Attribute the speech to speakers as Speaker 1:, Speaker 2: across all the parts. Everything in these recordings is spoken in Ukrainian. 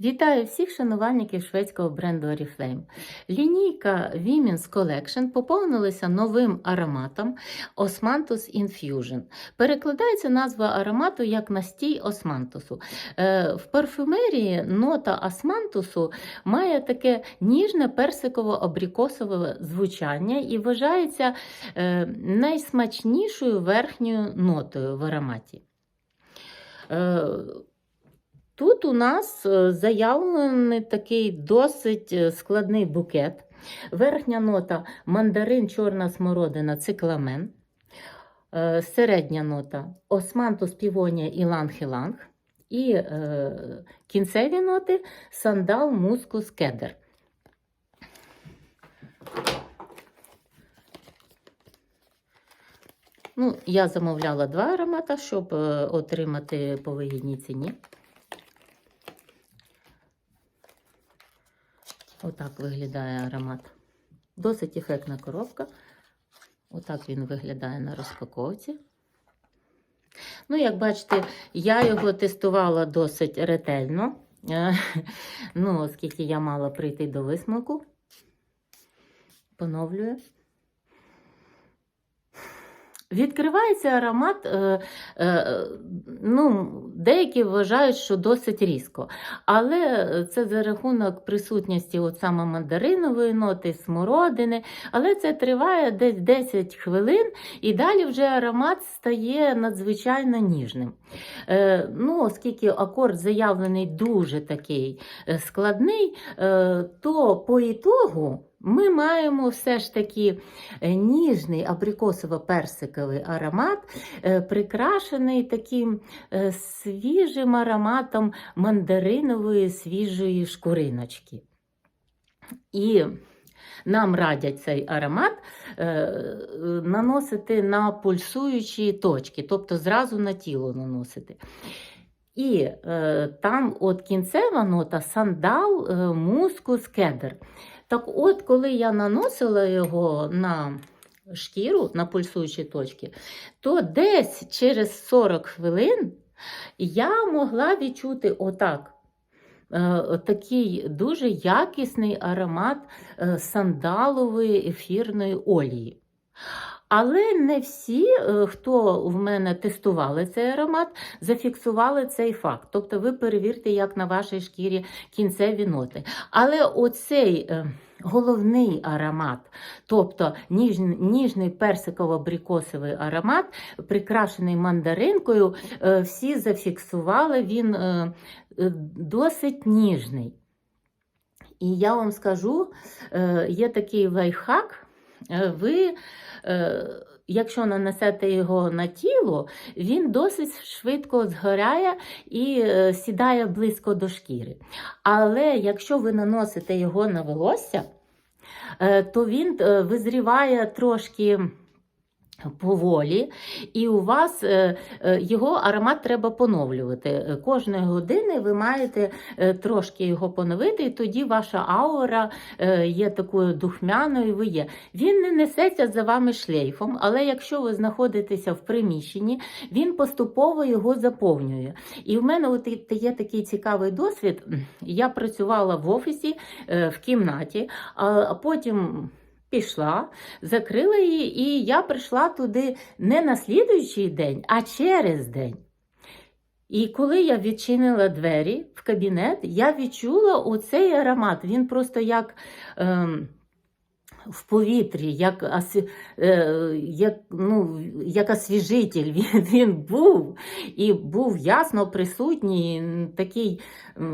Speaker 1: Вітаю всіх шанувальників шведського бренду Oriflame. Лінійка Women's Collection поповнилася новим ароматом Osmanthus Infusion. Перекладається назва аромату як настій османтусу. Е, В парфюмерії нота османтусу має таке ніжне персиково-абрикосове звучання і вважається е, найсмачнішою верхньою нотою в ароматі. Тут у нас е, заявлений такий досить е, складний букет. Верхня нота мандарин, чорна смородина, цикламен. Е, Середня нота османтус, півонія. І е, кінцеві ноти сандал, мускус, кедр. Ну, я замовляла два аромата, щоб отримати по вигідній ціні. Отак виглядає аромат. Досить ефектна коробка. Отак він виглядає на розпаковці. Ну, як бачите, я його тестувала досить ретельно. Е, Ну, оскільки я мала прийти до висновку. Поновлюю. Відкривається аромат, е, е, ну, деякі вважають, що досить різко. Але це за рахунок присутності от саме мандаринової ноти, смородини. Але це триває десь 10 хвилин, і далі вже аромат стає надзвичайно ніжним. Е, ну, Оскільки акорд заявлений дуже такий е, складний, е, то по ітогу. Ми маємо все ж таки е, ніжний абрикосово-персиковий аромат, е, прикрашений таким е, свіжим ароматом мандаринової свіжої шкуриночки. І нам радять цей аромат наносити на пульсуючі точки, тобто зразу на тіло наносити. І е, там от кінцева нота сандал, е, мускус, кедр. Так от, коли я наносила його на шкіру, на пульсуючі точки, то десь через 40 хвилин я могла відчути отак. е, Такий дуже якісний аромат е, сандалової ефірної олії. Але не всі, е, хто в мене тестували цей аромат, зафіксували цей факт. Тобто ви перевірте, як на вашій шкірі кінцеві ноти. Але оцей е, головний аромат, тобто ніжний, ніжний персиково-абрикосовий аромат, прикрашений мандаринкою, е, всі зафіксували, він досить ніжний. І я вам скажу, є такий лайфхак. Е, Ви, е, якщо нанесете його на тіло, він досить швидко згоряє і е, сідає близько до шкіри. Але якщо ви наносите його на волосся, то він визріває трошки. Поволі, і у вас е, е, його аромат треба поновлювати. Е, Кожної години ви маєте трошки його поновити, і тоді ваша аура є такою духмяною. Ви є. Він не несеться за вами шлейфом, але якщо ви знаходитеся в приміщенні, він поступово його заповнює. І в мене от є такий цікавий досвід. Я працювала в офісі в кімнаті, а потім. Пішла, закрила її, і я прийшла туди не на слідуючий день, а через день. І коли я відчинила двері в кабінет, я відчула оцей аромат. Він просто як ем, в повітрі, як, е, як, ну, як освіжитель він, він був і був ясно присутній, такий,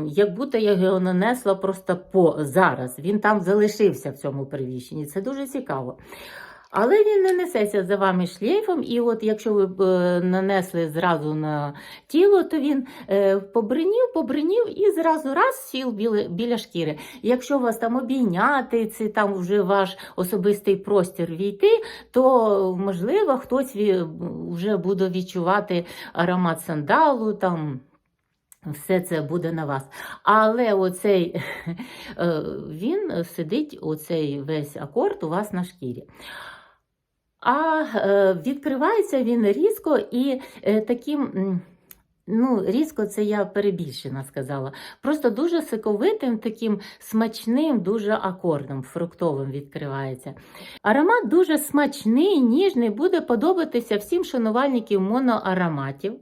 Speaker 1: як будто я його нанесла просто по зараз. Він там залишився в цьому приміщенні. Це дуже цікаво. Але він не несеться за вами шлейфом, і от якщо ви б е, нанесли зразу на тіло, то він е, побринів, побринів і зразу раз біля, біля шкіри. Якщо вас там обійняти, це там вже ваш особистий простір війти, то можливо хтось вже буде відчувати аромат сандалу там. Все це буде на вас. Але оцей е, він сидить, оцей весь акорд у вас на шкірі. А е, відкривається він різко і е, таким Ну, різко це я перебільшена сказала. Просто дуже соковитим, таким смачним, дуже акордом, фруктовим відкривається. Аромат дуже смачний, ніжний, буде подобатися всім шанувальникам моноароматів.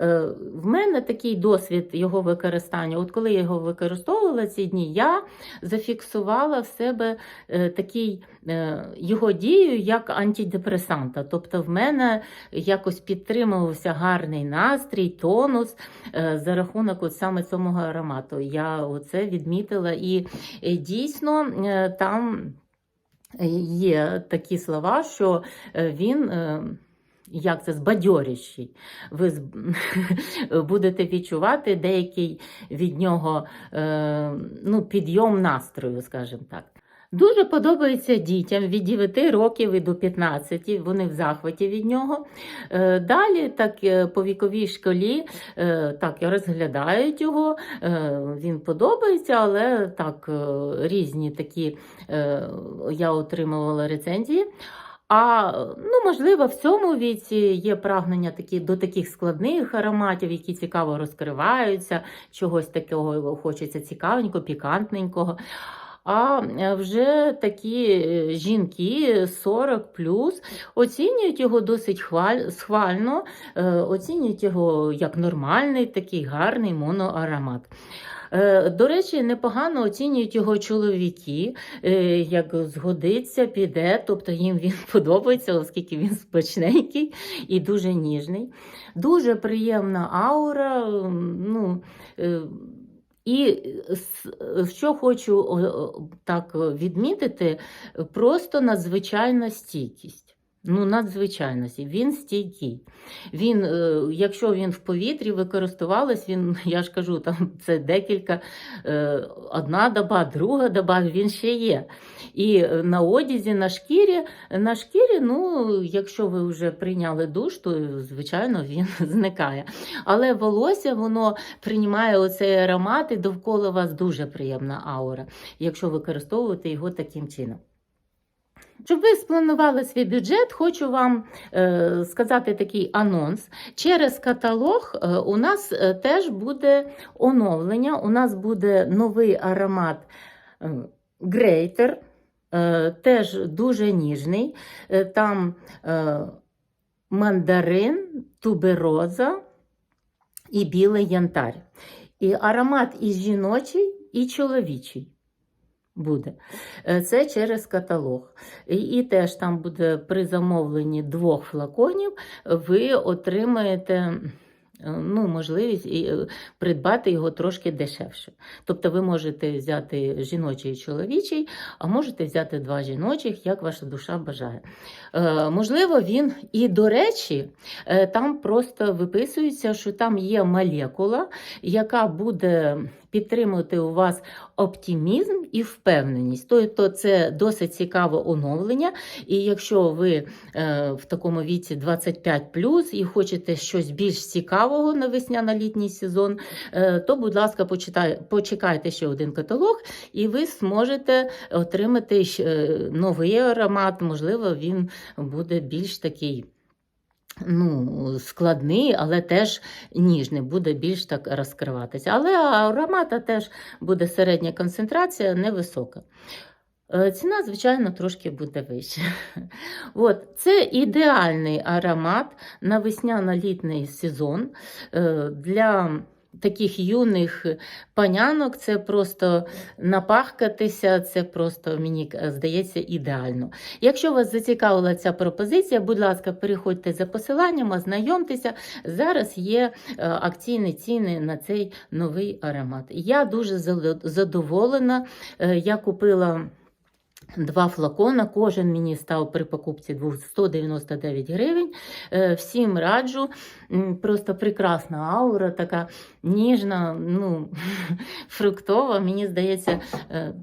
Speaker 1: Е, В мене такий досвід його використання. От коли я його використовувала ці дні, я зафіксувала в себе е, такий е, його дію як антидепресанта. Тобто в мене якось підтримувався гарний настрій, тонус за рахунок от саме цього аромату. Я оце відмітила і дійсно там є такі слова, що він. Як це збадьорящий. Ви будете відчувати деякий від нього е, ну, підйом настрою, скажімо так. Дуже подобається дітям від 9 років і до 15, вони в захваті від нього. Е, Далі, так е, по віковій шкалі, е, так розглядають його. Він подобається, але так різні такі я отримувала рецензії. А ну, можливо, в цьому віці є прагнення такі, до таких складних ароматів, які цікаво розкриваються, чогось такого хочеться цікавенького, пікантненького. А е, вже такі е, жінки 40 плюс оцінюють його досить хваль, схвально, е, оцінюють його як нормальний, такий гарний моноаромат. Е, До речі, непогано оцінюють його чоловіки, е, як згодиться, піде, тобто їм він подобається, оскільки він смачненький і дуже ніжний. Дуже приємна аура. Ну, е, і що хочу так відмітити, просто надзвичайна стійкість. Ну, надзвичайно Він стійкий. Він, е, якщо він в повітрі використовувалась, він, я ж кажу, там це декілька, е, одна доба, друга доба, він ще є. І е, на одязі, на шкірі, на шкірі, ну, якщо ви вже прийняли душ, то звичайно він зникає. Але волосся воно приймає оцей аромат, і довкола вас дуже приємна аура, якщо використовувати його таким чином. Щоб ви спланували свій бюджет, хочу вам е, сказати такий анонс. Через каталог е, у нас е, теж буде оновлення. У нас буде новий аромат е, Грейтер, е, теж дуже ніжний. Там е, мандарин, тубероза і білий янтар. І аромат і жіночий, і чоловічий буде. Е, Це через каталог. І, і теж там буде при замовленні двох флаконів, ви отримаєте. е, Ну, можливість е, придбати його трошки дешевше. Тобто ви можете взяти жіночий і чоловічий, а можете взяти два жіночих, як ваша душа бажає. Е, можливо, він і до речі, там просто виписується, що там є молекула, яка буде підтримувати у вас оптимізм і впевненість. Тобто це досить цікаве оновлення. І якщо ви е, в такому віці 25 і хочете щось більш цікавого на весняно-літній сезон, е, то, будь ласка, почекайте ще один каталог, і ви зможете отримати е, новий аромат. Можливо, він буде більш такий. Ну, складний, але теж ніжний, буде більш так розкриватися. Але аромата теж буде середня концентрація, невисока. Е, Ціна, звичайно, трошки буде вища. От, це ідеальний аромат на весняно-літній сезон Е, для таких юних панянок. Це просто напахкатися, це просто, мені здається, ідеально. Якщо вас зацікавила ця пропозиція, будь ласка, переходьте за посиланням, ознайомтеся. Зараз є е, акційні ціни на цей новий аромат. Я дуже задоволена. Е, Я купила. Два флакона, кожен мені став при покупці 199 гривень. Е, Всім раджу. Просто прекрасна аура, така ніжна, ну, фруктова. Мені здається, е,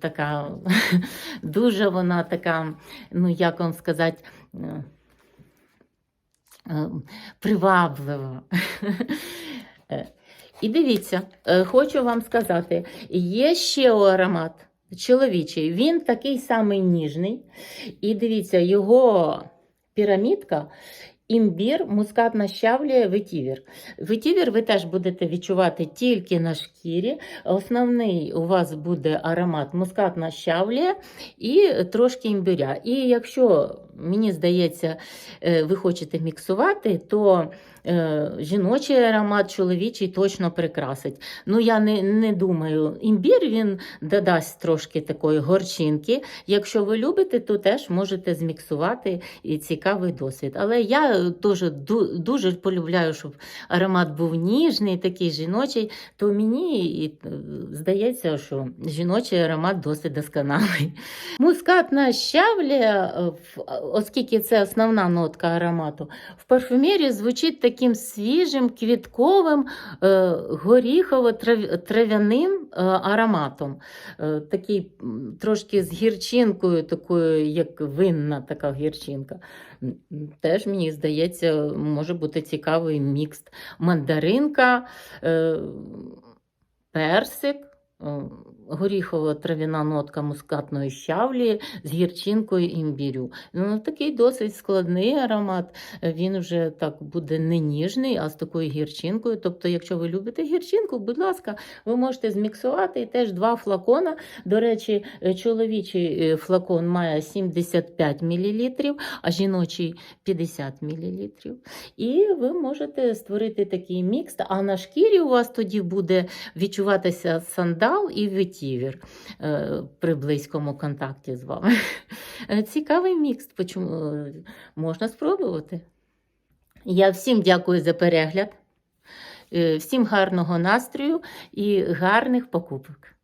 Speaker 1: така дуже вона така, ну як вам сказати, е, приваблива. І дивіться, хочу вам сказати, є ще аромат чоловічий. Він такий самий ніжний. І дивіться, його пірамідка Імбір, мускатна щавлія, ветівір. Ветівір ви теж будете відчувати тільки на шкірі. Основний у вас буде аромат мускатна щавлія і трошки імбиря. І якщо, мені здається, е, ви хочете міксувати, то жіночий аромат, чоловічий точно прикрасить. Ну, я не, не думаю, імбір він додасть трошки такої горчинки. Якщо ви любите, то теж можете зміксувати і цікавий досвід. Але я дуже, дуже полюбляю, щоб аромат був ніжний, такий жіночий, то мені е, здається, що жіночий аромат досить досконалий. Мускатна щавля, е, оскільки це основна нотка аромату, в парфумерії звучить таким свіжим, квітковим, е, горіхово-трав'яним е, ароматом. Е, Такий трошки з гірчинкою, такою, як винна така гірчинка. Теж, мені здається, може бути цікавий мікс. Мандаринка, персик. Е, Горіхово-трав'яна нотка мускатної щавлі з гірчинкою імбірю. Ну, такий досить складний аромат. Він вже так буде не ніжний, а з такою гірчинкою. Тобто, якщо ви любите гірчинку, будь ласка, ви можете зміксувати і теж два флакона. До речі, чоловічий е, флакон має 75 мл, а жіночий 50 мл. І ви можете створити такий мікс. А на шкірі у вас тоді буде відчуватися сандал і ветівір е, при близькому контакті з вами. Е, Цікавий мікс, е, можна спробувати. Я всім дякую за перегляд, всім гарного настрою і гарних покупок.